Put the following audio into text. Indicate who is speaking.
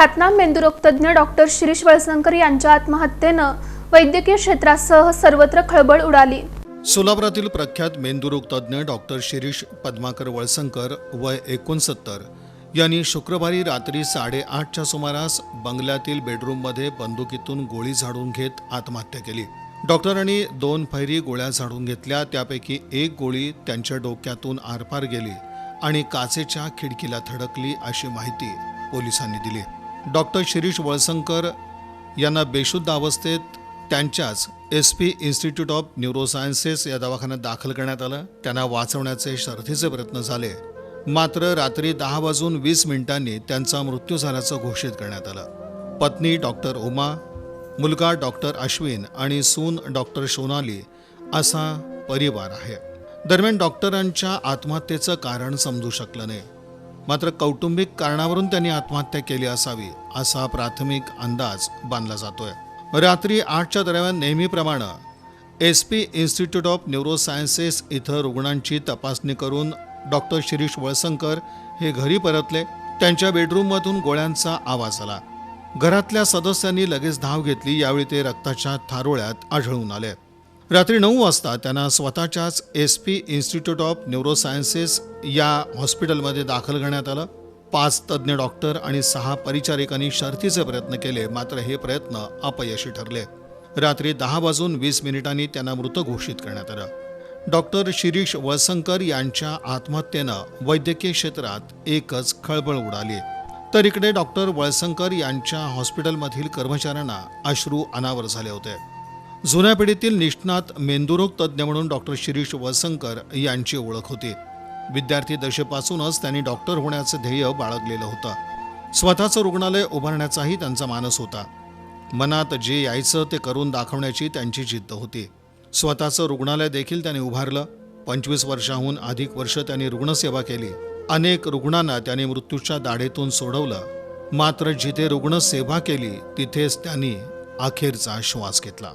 Speaker 1: ख्यातनाम मेंदुरोग तज्ज्ञ डॉक्टर शिरीष वळसंकर यांच्या आत्महत्येनं वैद्यकीय क्षेत्रासह सर्वत्र खळबळ उडाली.
Speaker 2: सोलापुरातील प्रख्यात मेंदुरोग तज्ज्ञ डॉक्टर शिरीष पद्माकर वळसंकर वय एकोणसत्तर. यांनी शुक्रवारी रात्री साडेआठच्या सुमारास बंगल्यातील बेडरूममध्ये बंदुकीतून गोळी झाडून घेत आत्महत्या केली. डॉक्टरांनी दोन फैरी गोळ्या झाडून घेतल्या त्यापैकी एक गोळी त्यांच्या डोक्यातून आरपार गेली आणि काचेच्या खिडकीला थडकली अशी माहिती पोलिसांनी दिली. डॉक्टर शिरीष वळसंकर यांना बेशुद्ध अवस्थेत त्यांच्याच S P institute of neurosciences या दवाखान्यात दाखल करण्यात आलं. त्यांना वाचवण्याचे शर्थीचे प्रयत्न झाले. मात्र रात्री दहा वाजून वीस मिनिटांनी त्यांचा मृत्यू झाल्याचं घोषित करण्यात आलं. पत्नी डॉक्टर उमा मुलगा डॉक्टर अश्विन आणि सून डॉक्टर सोनाली असा परिवार आहे. दरम्यान डॉक्टरांच्या आत्महत्येचं कारण समजू शकलं नाही. मात्र कौटुंबिक कारणावरून त्यांनी आत्महत्या केली असावी असा प्राथमिक अंदाज बांधला जातोय. रात्री आठच्या दरम्यान नेहमीप्रमाणे S P institute of neurosciences इथं रुग्णांची तपासणी करून डॉक्टर शिरीष वळसंकर हे घरी परतले. त्यांच्या बेडरूममधून गोळ्यांचा आवाज आला. घरातल्या सदस्यांनी लगेच धाव घेतली यावेळी ते रक्ताच्या थारोळ्यात आढळून आले. रात्री नऊ वाजता त्यांना स्वतःच्याच S P institute of neurosciences या हॉस्पिटलमध्ये दाखल करण्यात आलं. पाच तज्ज्ञ डॉक्टर आणि सहा परिचारिकांनी शर्थीचे प्रयत्न केले मात्र हे प्रयत्न अपयशी ठरले. रात्री दहा वाजून वीस मिनिटांनी त्यांना मृत घोषित करण्यात आलं. डॉक्टर शिरीष वळसंकर यांच्या आत्महत्येनं वैद्यकीय क्षेत्रात एकच खळबळ उडाली. तर इकडे डॉक्टर वळसंकर यांच्या हॉस्पिटलमधील कर्मचाऱ्यांना अश्रू अनावर झाले होते. जुन्या पिढीतील निष्णात मेंदुरोग तज्ज्ञ म्हणून डॉक्टर शिरीष वळसंकर यांची ओळख होती. विद्यार्थी दशेपासूनच त्यांनी डॉक्टर होण्याचं ध्येय बाळगलेलं होतं. स्वतःचं रुग्णालय उभारण्याचाही त्यांचा मानस होता. मनात जे यायचं ते करून दाखवण्याची त्यांची जिद्द होती. स्वतःचं रुग्णालय देखील त्यांनी उभारलं. पंचवीस वर्षाहून अधिक वर्ष त्यांनी रुग्णसेवा केली. अनेक रुग्णांना त्यांनी मृत्यूच्या दाढेतून सोडवलं. मात्र जिथे रुग्णसेवा केली तिथेच त्यांनी अखेरचा श्वास घेतला.